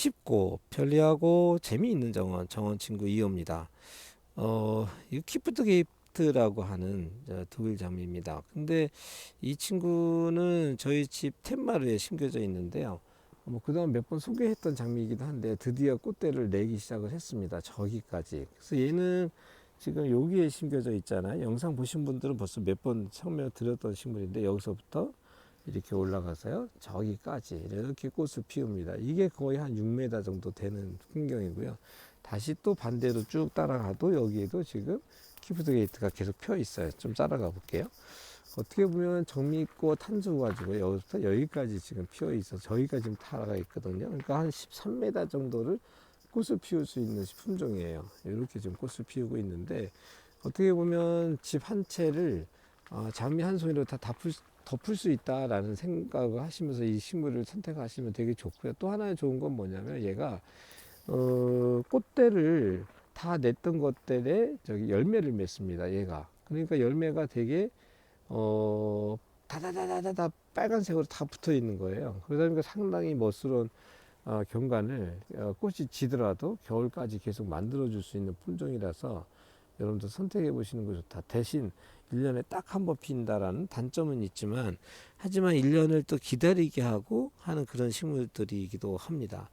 쉽고 편리하고 재미있는 정원 정원 친구 2호입니다. 어, 이 키프트 게이트라고 하는 저 독일 장미입니다. 근데 이 친구는 저희 집 텐마루에 심겨져 있는데요. 뭐 그동안 몇 번 소개했던 장미이기도 한데 드디어 꽃대를 내기 시작을 했습니다. 저기까지. 그래서 얘는 지금 여기에 심겨져 있잖아요. 영상 보신 분들은 벌써 몇 번 설명 드렸던 식물인데 여기서부터 이렇게 올라가서요. 저기까지 이렇게 꽃을 피웁니다. 이게 거의 한 6m 정도 되는 풍경이고요. 다시 또 반대로 쭉 따라가도 여기에도 지금 키프드 게이트가 계속 펴 있어요. 좀 따라가 볼게요. 어떻게 보면 정미꽃 한주 가지고 여기부터 여기까지 지금 피어 있어서 저기까지 지금 타라가 있거든요. 그러니까 한 13m 정도를 꽃을 피울 수 있는 품종이에요. 이렇게 지금 꽃을 피우고 있는데 어떻게 보면 집 한 채를 어, 장미 한 송이로 다 덮을, 덮을 수 있다라는 생각을 하시면서 이 식물을 선택하시면 되게 좋고요. 또 하나 좋은 건 뭐냐면 얘가 어, 꽃대를 다 냈던 것들에 저기 열매를 맺습니다. 얘가 그러니까 열매가 되게 어, 다다다다다다 빨간색으로 다 붙어 있는 거예요. 그러다 보니까 상당히 멋스러운 어, 경관을 어, 꽃이 지더라도 겨울까지 계속 만들어 줄 수 있는 품종이라서 여러분들 선택해 보시는 거 좋다. 대신 1년에 딱 한 번 핀다라는 단점은 있지만 하지만 1년을 또 기다리게 하고 하는 그런 식물들이기도 합니다.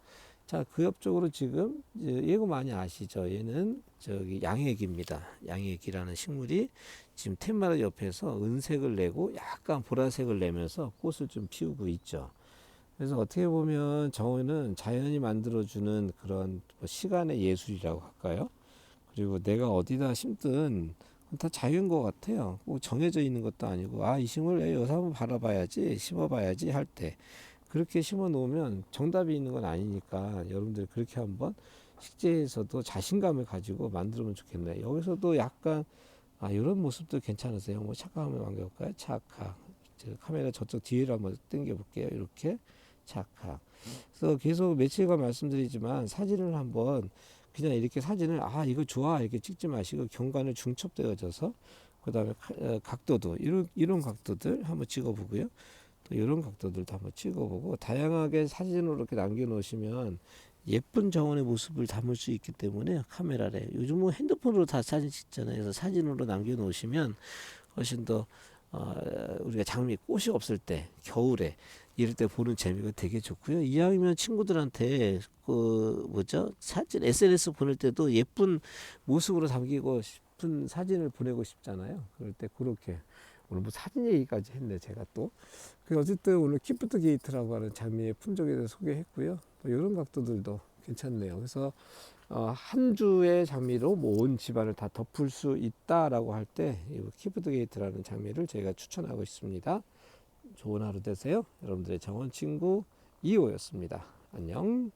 자, 그 옆쪽으로 지금 이거 많이 아시죠? 얘는 저기 양액입니다. 양액이라는 식물이 지금 텐마루 옆에서 은색을 내고 약간 보라색을 내면서 꽃을 좀 피우고 있죠. 그래서 어떻게 보면 정원은 자연이 만들어주는 그런 뭐 시간의 예술이라고 할까요? 그리고 내가 어디다 심든 다 자유인 것 같아요. 꼭 정해져 있는 것도 아니고 아 이 식물 에 여기서 한번 바라봐야지 심어봐야지 할 때 그렇게 심어 놓으면 정답이 있는 건 아니니까 여러분들 그렇게 한번 식재에서도 자신감을 가지고 만들면 좋겠네요. 여기서도 약간 아 이런 모습도 괜찮으세요. 뭐 착각 한번 남겨볼까요? 착각. 저 카메라 저쪽 뒤로 한번 당겨 볼게요. 이렇게 착각. 그래서 계속 며칠간 말씀드리지만 사진을 한번 그냥 이렇게 사진을 아 이거 좋아 이렇게 찍지 마시고 경관을 중첩되어져서 그다음에 카- 어, 각도도 이런 이런 각도들 한번 찍어보고요. 또 이런 각도들도 한번 찍어보고 다양하게 사진으로 이렇게 남겨놓으시면 예쁜 정원의 모습을 담을 수 있기 때문에 카메라래 요즘 뭐 핸드폰으로 다 사진 찍잖아요. 그래서 사진으로 남겨놓으시면 훨씬 더 어, 우리가 장미 꽃이 없을 때 겨울에 이럴 때 보는 재미가 되게 좋고요. 이왕이면 친구들한테 그 뭐죠 사진 SNS 보낼 때도 예쁜 모습으로 담기고 싶은 사진을 보내고 싶잖아요. 그럴 때 그렇게 오늘 뭐 사진 얘기까지 했네 제가 또. 그 어쨌든 오늘 키프트 게이트라고 하는 장미의 품종에 대해서 소개했고요. 또 이런 각도들도 괜찮네요. 그래서 어, 한 주의 장미로 뭐 온 집안을 다 덮을 수 있다라고 할때이 키프트 게이트라는 장미를 제가 추천하고 있습니다. 좋은 하루 되세요. 여러분들의 정원 친구 2호였습니다. 안녕.